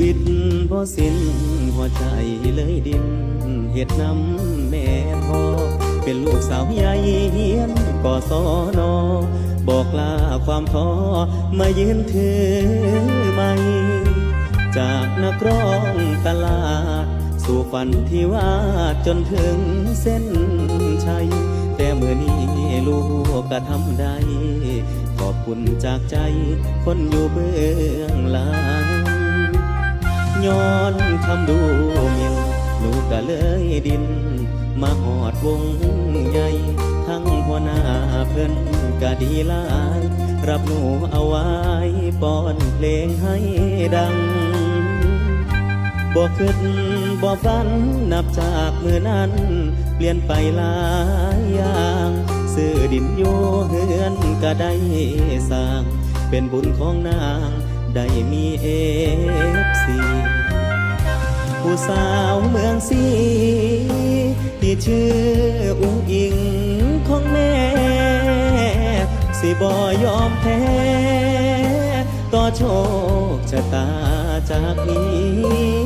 วิตบ่สิ้นหัวใจเลยดินเฮ็ดน้ำแม่พ่อ เป็นลูกสาวใหญ่เฮียนก่อสอนอบอกลาความท้อมายืนถือไม้จากนักร้องตลาด สู่ฝันที่ว่าจนถึงเส้นชัย แต่เมื่อนี้ลูกก็ทำได้ ขอบคุณจากใจคนอยู่เบื้องหลัง ย้อนคำดูหมินลูกก็เลยดิน มาหอดวงใหญ่ ทั้งหัวหน้าเพิ่นก็ดีลาย รับหนูเอาไว้ป้อนเพลงให้ดังบ่คิดบ่ฝันนับจากมือนั้น เปลี่ยนไปหลายอย่างซื้อดินอยู่เฮือนก็ได้สร้าง เป็นบุญของนาง ได้มีเอฟซีผู้สาวเมืองสีที่ชื่ออุ้งอิงของแม่ สิบ่ยอมแพ้ต่อโชคชะตาจากนี้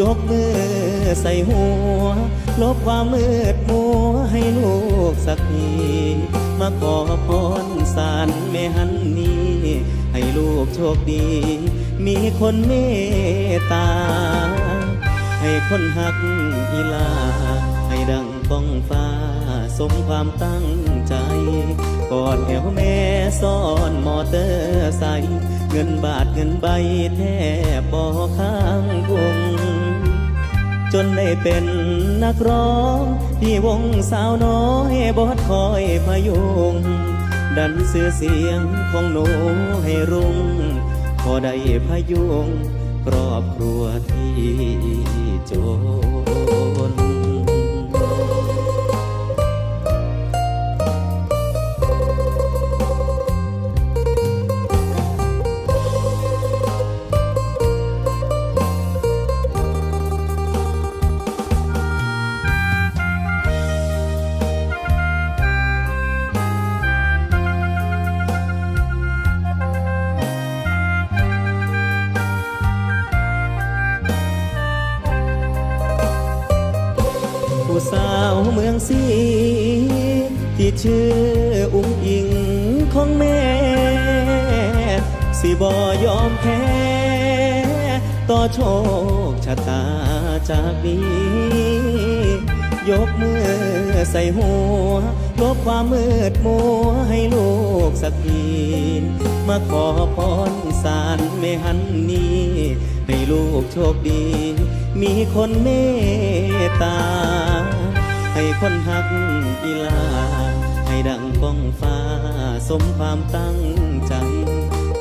ยกมือใส่หัว ลบความมืดมัวให้ลูกสักที มาขอพรสารแม่ฮันนี้ ลูกโชคดี มีคนเมตตา ให้คนหักอีลา ให้ดังก้องฟ้า สมความตั้งใจ กอดแอวแม่ซ่อนมอเตอร์ไซค์เงินบาทเงินใบแทบบ่ข้างวง จนได้เป็นนักร้อง ที่วงสาวน้อยบอดคอยพยุง ดันเสือเสียงของหนูให้รุ่ง พอได้พยุงครอบครัวที่โจ สาวเมืองสีที่ชื่ออุ้งอิงของแม่ สิบ่ยอมแพ้ต่อโชคชะตาจากนี้ ยกมือใส่หัว ลบความมืดมัวให้ลูกสักทีมาขอพรสารไม่หันนี้ให้ลูก โชคดี มีคนเมตตา ให้คนหักอีลาให้ดังก้องฟ้า สมความตั้งใจ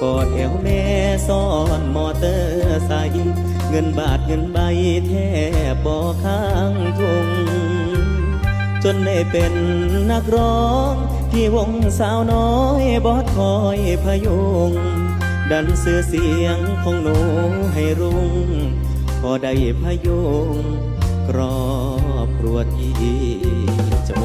กอดแอวแม่ซ่อนมอเตอร์ไซค์เงินบาทเงินใบแทบบ่ข้างทุงจนได้เป็นนักร้อง ที่วงสาวน้อยบอดคอยพยุง ดันเสื้อเสียงของหนูให้รุ่ง พอได้พยุงครอบครัวที่จะ